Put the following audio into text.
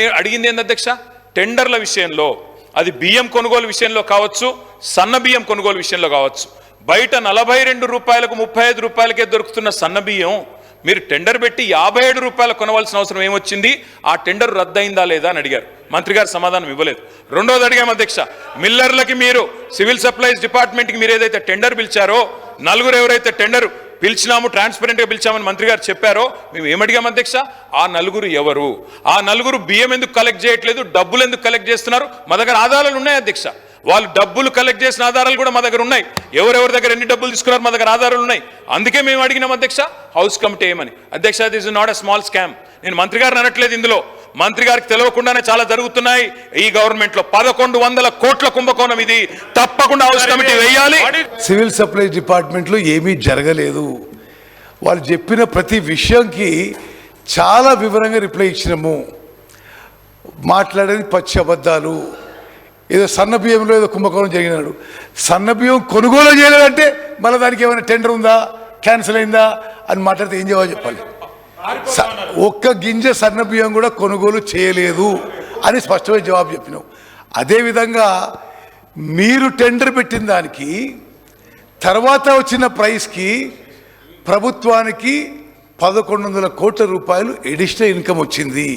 అడిగింది ఏంది అధ్యక్ష? టెండర్ల విషయంలో అది బియ్యం కొనుగోలు విషయంలో కావచ్చు సన్న బియ్యం కొనుగోలు విషయంలో కావచ్చు. బయట నలభై రెండు రూపాయలకు ముప్పై ఐదు రూపాయలకే దొరుకుతున్న సన్న బియ్యం మీరు టెండర్ పెట్టి యాభై ఏడు రూపాయలు కొనవలసిన అవసరం ఏమొచ్చింది? ఆ టెండర్ రద్దయిందా లేదా అని అడిగారు. మంత్రి గారు సమాధానం ఇవ్వలేదు. రెండోది అడిగాము అధ్యక్ష మిల్లర్లకి మీరు సివిల్ సప్లైస్ డిపార్ట్మెంట్కి మీరు ఏదైతే టెండర్ పిలిచారో నలుగురు ఎవరైతే టెండర్ పిలిచినాము ట్రాన్స్పరెంట్గా పిలిచామని మంత్రి గారు చెప్పారో మేము ఏమడిగాం అధ్యక్ష? ఆ నలుగురు ఎవరు? ఆ నలుగురు బియ్యం ఎందుకు కలెక్ట్ చేయట్లేదు డబ్బులు ఎందుకు కలెక్ట్ చేస్తున్నారు? మా దగ్గర ఆధారాలు ఉన్నాయి అధ్యక్ష. వాళ్ళు డబ్బులు కలెక్ట్ చేసిన ఆధారాలు కూడా మా దగ్గర ఉన్నాయి. ఎవరెవరి దగ్గర ఎన్ని డబ్బులు తీసుకున్నారు మా దగ్గర ఆధారాలు ఉన్నాయి. అందుకే మేము అడిగినాం అధ్యక్ష హౌస్ కమిటీ ఏమని. అధ్యక్ష this is not a small scam నేను మంత్రి గారిని అనట్లేదు ఇందులో. మంత్రి గారికి తెలియకుండానే చాలా జరుగుతున్నాయి. ఈ గవర్నమెంట్లో పదకొండు వందల కోట్ల కుంభకోణం ఇది. తప్పకుండా హౌస్ కమిటీ వేయాలి. సివిల్ సప్లైస్ డిపార్ట్మెంట్లో ఏమీ జరగలేదు. వాళ్ళు చెప్పిన ప్రతి విషయంకి చాలా వివరంగా రిప్లై ఇచ్చినాము. మాట్లాడేది పచ్చి అబద్ధాలు. ఏదో సన్న బియ్యంలో ఏదో కుంభకోణం జరిగినాడు. సన్న బియ్యం కొనుగోలు చేయలేదంటే మళ్ళీ దానికి ఏమైనా టెండర్ ఉందా? క్యాన్సిల్ అయిందా? అని మాట్లాడితే ఏం జవాబు చెప్పాలి? ఒక్క గింజ సన్న బియ్యం కూడా కొనుగోలు చేయలేదు అని స్పష్టమైన జవాబు చెప్పినావు. అదేవిధంగా మీరు టెండర్ పెట్టిన దానికి తర్వాత వచ్చిన ప్రైస్కి ప్రభుత్వానికి పదకొండు వందల కోట్ల రూపాయలు ఎడిషనల్ ఇన్కమ్ వచ్చింది.